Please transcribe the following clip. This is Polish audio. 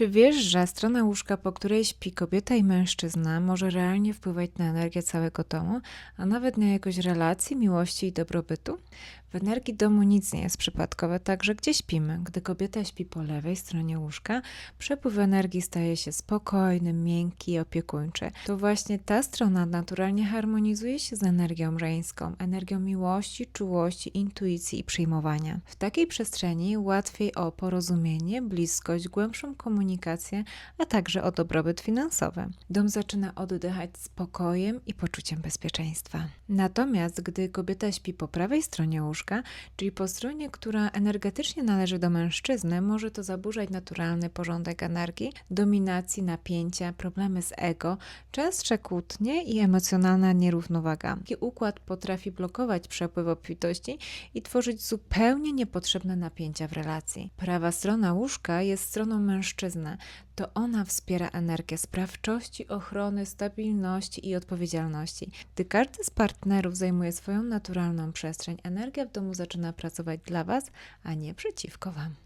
Czy wiesz, że strona łóżka, po której śpi kobieta i mężczyzna, może realnie wpływać na energię całego domu, a nawet na jakość relacji, miłości i dobrobytu? W energii domu nic nie jest przypadkowe, także gdzie śpimy. Gdy kobieta śpi po lewej stronie łóżka, przepływ energii staje się spokojny, miękki i opiekuńczy. To właśnie ta strona naturalnie harmonizuje się z energią żeńską, energią miłości, czułości, intuicji i przyjmowania. W takiej przestrzeni łatwiej o porozumienie, bliskość, głębszą komunikację, a także o dobrobyt finansowy. Dom zaczyna oddychać spokojem i poczuciem bezpieczeństwa. Natomiast gdy kobieta śpi po prawej stronie łóżka, czyli po stronie, która energetycznie należy do mężczyzny, może to zaburzać naturalny porządek energii, dominacji, napięcia, problemy z ego, częstsze kłótnie i emocjonalna nierównowaga. Taki układ potrafi blokować przepływ obfitości i tworzyć zupełnie niepotrzebne napięcia w relacji. Prawa strona łóżka jest stroną mężczyzny. To ona wspiera energię sprawczości, ochrony, stabilności i odpowiedzialności. Gdy każdy z partnerów zajmuje swoją naturalną przestrzeń, energia w domu zaczyna pracować dla Was, a nie przeciwko Wam.